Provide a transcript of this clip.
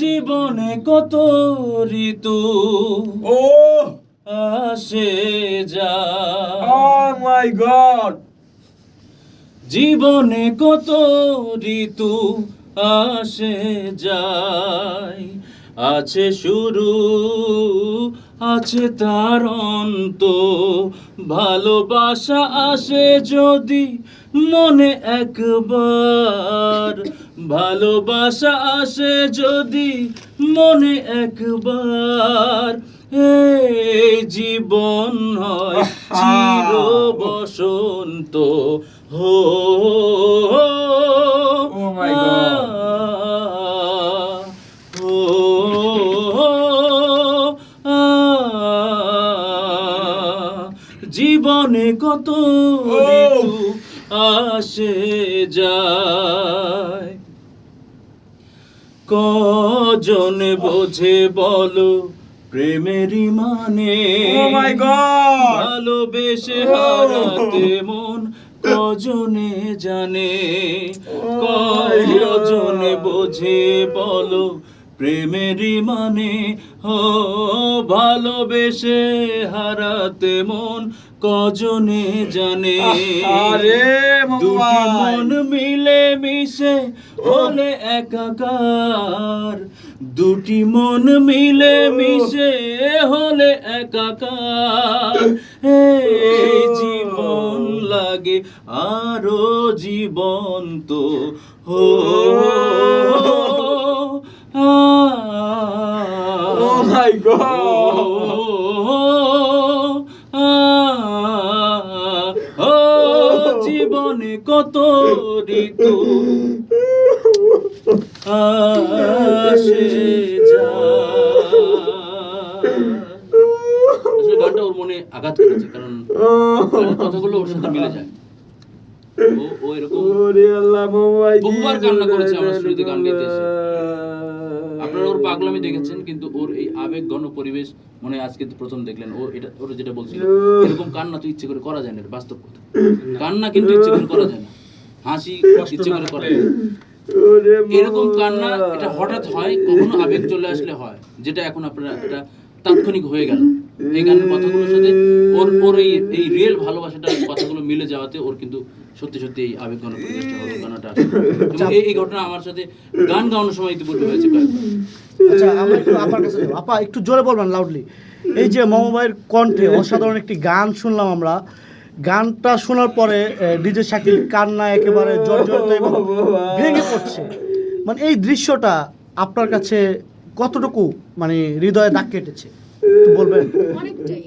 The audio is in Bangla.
জীবনে কত ঋতু ও! আসে যা। মাই গড জীবনে কত ঋতু আসে যায়। আছে শুরু আছে তার অন্ত। ভালোবাসা আসে যদি মনে একবার। ভালোবাসা আসে যদি মনে একবার। এই জীবন হয় চির বসন্ত হো। জীবনে কত আসে যায়। কজন বোঝে বলো প্রেমেরই মানে? মাই ভালোবেসে Oh. হারাতে মন কজনে জানে? কজনে বোঝে বলো প্রেমেরই মানে ও ভালোবেসে হারাতে মন কজনে জানে। আরে দুটি মন মিলে মিশে হলে একাকার। দুটি মন মিলে মিশে হলে একাকার। এই জীবন লাগে আরও জীবন্ত। হো ও মাই গড ও জীবনে কত ঋতু আসে গানটা ওর মনে আঘাত করেছে কারণ কথাগুলো ওর সাথে মিলে যায়। ও ও এরকম বহুবার কান্না করেছে আমার স্মৃতি গান গাইতে এসে। আপনারা ওর পাগলামি দেখেছেন কিন্তু ওর এই আবেগ ঘন পরিবেশ মনে হয় আজকে প্রথম দেখলেন। ও এটা ওর যেটা বলছিল এরকম কান্না তো ইচ্ছে করে করা যায় না বাস্তব কথা। কান্না কিন্তু ইচ্ছে করে করা যায় না হাসি ইচ্ছে করে করা যায়। এরকম কান্না এটা হঠাৎ হয় কখনো আবেগ চলে আসলে হয় যেটা এখন আপনারা এটা তাৎক্ষণিক হয়ে গেল। এই গানের কথাগুলোর সাথে ওর ওর এই এই রিয়েল ভালোবাসাটার কথাগুলো মিলে যাওয়াতে ওর কিন্তু সত্যি সত্যি এই আবেগ ঘন হলো। এই ঘটনা আমার সাথে গান গাওয়ানোর সময় ইতিপূর্বে হয়েছে আচ্ছা একটু আপার কাছে আপা, একটু জোরে বলবেন লাউডলি এই যে মমবাইয়ের কণ্ঠে অসাধারণ একটি গান শুনলাম আমরা। গানটা শোনার পরে ডিজে শাকিল কান্না একেবারে জর্জরিত এবং ভেঙে পড়ছে। মানে এই দৃশ্যটা আপনার কাছে কতটুকু মানে হৃদয়ে দাগ কেটেছে? বলবেন? অনেকটাই।